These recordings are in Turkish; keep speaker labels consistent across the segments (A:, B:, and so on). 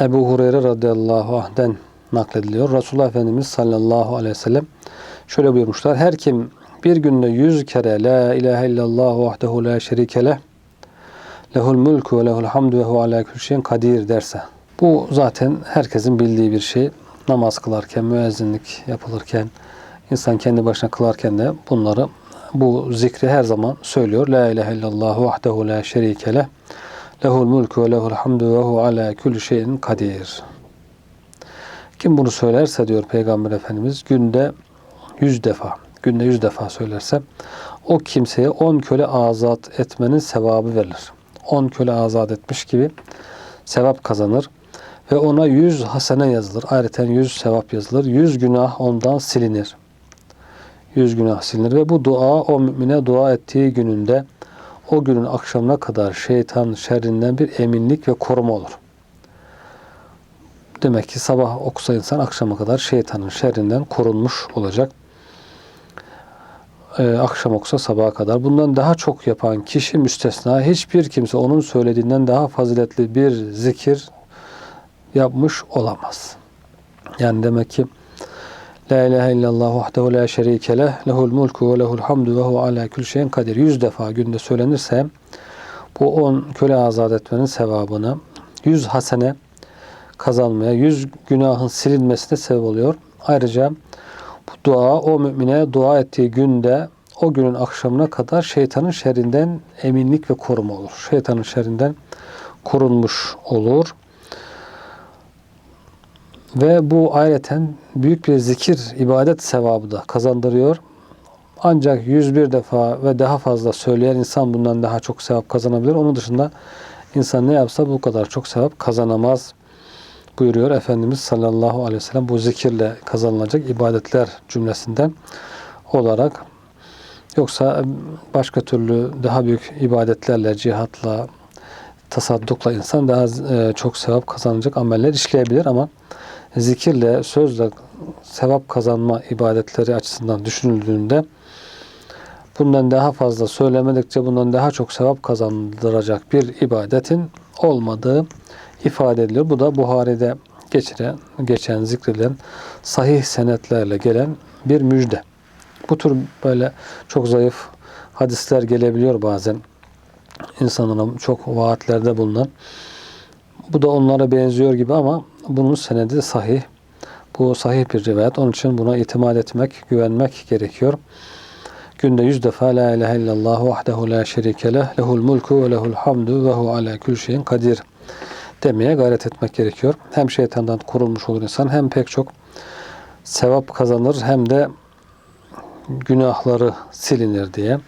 A: Ebu Hureyre radıyallahu anh'den naklediliyor. Resulullah Efendimiz sallallahu aleyhi ve sellem şöyle buyurmuşlar. Her kim bir günde yüz kere La ilahe illallah vahdehu la şerike leh lehul mulku ve lehul hamdu ve hu ala kulli şeyin kadir derse. Bu zaten herkesin bildiği bir şey. Namaz kılarken, müezzinlik yapılırken, insan kendi başına kılarken de bunları bu zikri her zaman söylüyor. La ilahe illallah vahdehu la şerike leh lehul mulku ve lehul hamdu ve hu ala kulli şeyin kadir. Kim bunu söylerse diyor Peygamber Efendimiz günde yüz defa, günde yüz defa söylerse o kimseye on köle azat etmenin sevabı verilir. On köle azat etmiş gibi sevap kazanır ve ona yüz hasene yazılır. Ayrıca yüz sevap yazılır. Yüz günah ondan silinir. Yüz günah silinir ve bu dua o mümine dua ettiği gününde o günün akşamına kadar şeytan şerrinden bir eminlik ve koruma olur. Demek ki sabah okusa insan akşama kadar şeytanın şerrinden korunmuş olacak. Ee, akşam okusa sabaha kadar. Bundan daha çok yapan kişi müstesna. Hiçbir kimse onun söylediğinden daha faziletli bir zikir yapmış olamaz. Yani demek ki La ilahe illallah vahdehu la şerike leh lehul mulku ve lehul hamdu ve hu ala kulli şeyin kadir. Yüz defa günde söylenirse bu on köle azat etmenin sevabını yüz hasene kazanmaya, yüz günahın silinmesine sebep oluyor. Ayrıca bu dua o mümine dua ettiği günde o günün akşamına kadar şeytanın şerrinden eminlik ve koruma olur. Şeytanın şerrinden korunmuş olur. Ve bu ayreten büyük bir zikir, ibadet sevabı da kazandırıyor. Ancak 101 defa ve daha fazla söyleyen insan bundan daha çok sevap kazanabilir. Onun dışında insan ne yapsa bu kadar çok sevap kazanamaz buyuruyor Efendimiz sallallahu aleyhi ve sellem. Bu zikirle kazanılacak ibadetler cümlesinden olarak. Yoksa başka türlü daha büyük ibadetlerle, cihatla, tasaddukla insan daha e, çok sevap kazanacak ameller işleyebilir ama zikirle, sözle sevap kazanma ibadetleri açısından düşünüldüğünde bundan daha fazla söylemedikçe bundan daha çok sevap kazandıracak bir ibadetin olmadığı ifade ediliyor. Bu da Buhari'de geçiren, geçen zikredilen sahih senetlerle gelen bir müjde. Bu tür böyle çok zayıf hadisler gelebiliyor bazen. insanlara çok vaatlerde bulunan. Bu da onlara benziyor gibi ama bunun senedi sahih. Bu sahih bir rivayet. Onun için buna itimat etmek, güvenmek gerekiyor. Günde yüz defa La ilahe illallah vahdehu la şerike leh lehul mulku ve lehul hamdu ve hu ala kül şeyin kadir demeye gayret etmek gerekiyor. Hem şeytandan korunmuş olur insan hem pek çok sevap kazanır hem de günahları silinir diye.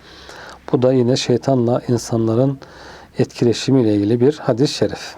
A: Bu da yine şeytanla insanların etkileşimiyle ilgili bir hadis-i şerif.